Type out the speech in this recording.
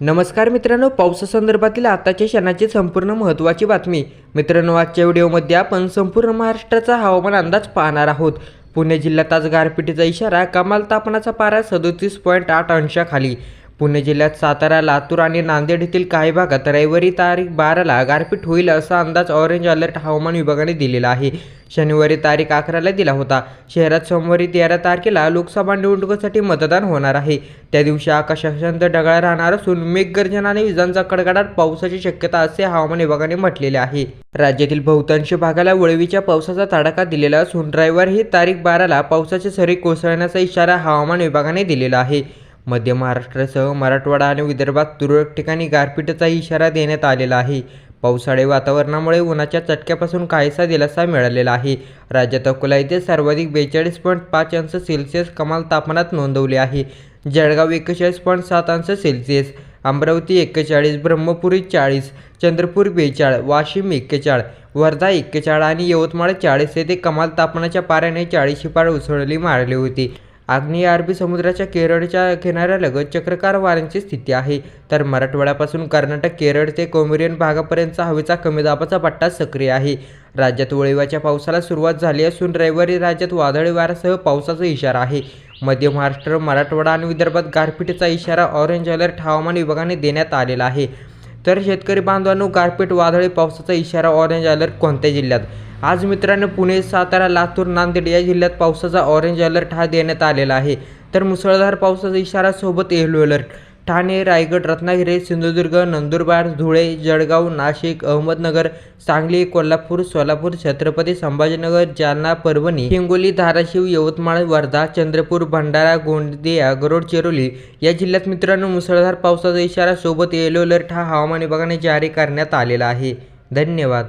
नमस्कार मित्रांनो पावसासंदर्भातील आताच्या क्षणाची संपूर्ण महत्त्वाची बातमी. मित्रांनो आजच्या व्हिडिओमध्ये आपण संपूर्ण महाराष्ट्राचा हवामान अंदाज पाहणार आहोत. पुणे जिल्ह्यात आज गारपिटीचा इशारा कमाल तापमानाचा पारा सदोतीस पॉईंट आठ अंशाखाली. पुणे जिल्ह्यात सातारा लातूर आणि नांदेड येथील काही भागात रविवारी तारीख बाराला गारपीट होईल असा अंदाज ऑरेंज अलर्ट हवामान विभागाने दिलेला आहे. शनिवारी तारीख अकराला दिला होता. शहरात सोमवारी तेरा तारखेला लोकसभा निवडणुकीसाठी मतदान होणार आहे. त्या दिवशी आकाश अशांत ढगाळ राहणार असून मेघगर्जना आणि विजांचा कडकडाट पावसाची शक्यता असे हवामान विभागाने म्हटलेले आहे. राज्यातील बहुतांश भागाला वळवीच्या पावसाचा तडाखा दिलेला असून रविवार ही तारीख बाराला पावसाचे सरी कोसळण्याचा इशारा हवामान विभागाने दिलेला आहे. मध्य महाराष्ट्रासह मराठवाडा आणि विदर्भात तुरळक ठिकाणी गारपीटचा इशारा देण्यात आलेला आहे. पावसाळी वातावरणामुळे उन्हाच्या चटक्यापासून काहीसा दिलासा मिळालेला आहे. राज्यात अकोला येथे सर्वाधिक बेचाळीस पॉईंट पाच अंश सेल्सिअस कमाल तापमानात नोंदवले आहे. जळगाव एक्केचाळीस पॉईंट सात अंश सेल्सिअस अमरावती एक्केचाळीस ब्रह्मपुरी चाळीस चंद्रपूर बेचाळ वाशिम एक्केचाळ वर्धा एक्केचाळ आणि यवतमाळ चाळीस येथे कमाल तापमानाच्या पाऱ्याने चाळीशी पार उसळली मारली होती. आग्नेय अरबी समुद्राच्या केरळच्या किनाऱ्यालगत चक्रकार वाऱ्यांची स्थिती आहे. तर मराठवाड्यापासून कर्नाटक केरळ ते कोमेरियन भागापर्यंतचा हवेचा कमी दाबाचा पट्टा सक्रिय आहे. राज्यात वळिवाच्या पावसाला सुरुवात झाली असून रविवारी राज्यात वादळी वाऱ्यासह पावसाचा इशारा आहे. मध्य महाराष्ट्र मराठवाडा आणि विदर्भात गारपिटीचा इशारा ऑरेंज अलर्ट हवामान विभागाने देण्यात आलेला आहे. तर शेतकरी बांधवांनो गारपीट वादळी पावसाचा इशारा ऑरेंज अलर्ट कोणत्या जिल्ह्यात? आज मित्रांनो पुणे सातारा लातूर नांदेड या जिल्ह्यात पावसाचा ऑरेंज अलर्ट हा देण्यात आलेला आहे. तर मुसळधार पावसाचा इशारा सोबत येलो अलर्ट ठाणे रायगड रत्नागिरी सिंधुदुर्ग नंदुरबार धुळे जळगाव नाशिक अहमदनगर सांगली कोल्हापूर सोलापूर छत्रपती संभाजीनगर जालना परभणी हिंगोली धाराशिव यवतमाळ वर्धा चंद्रपूर भंडारा गोंदिया गरोडचिरोली या जिल्ह्यात मित्रांनो मुसळधार पावसाचा इशारा सोबत येलो अलर्ट हा हवामान विभागाने जारी करण्यात आलेला आहे. धन्यवाद.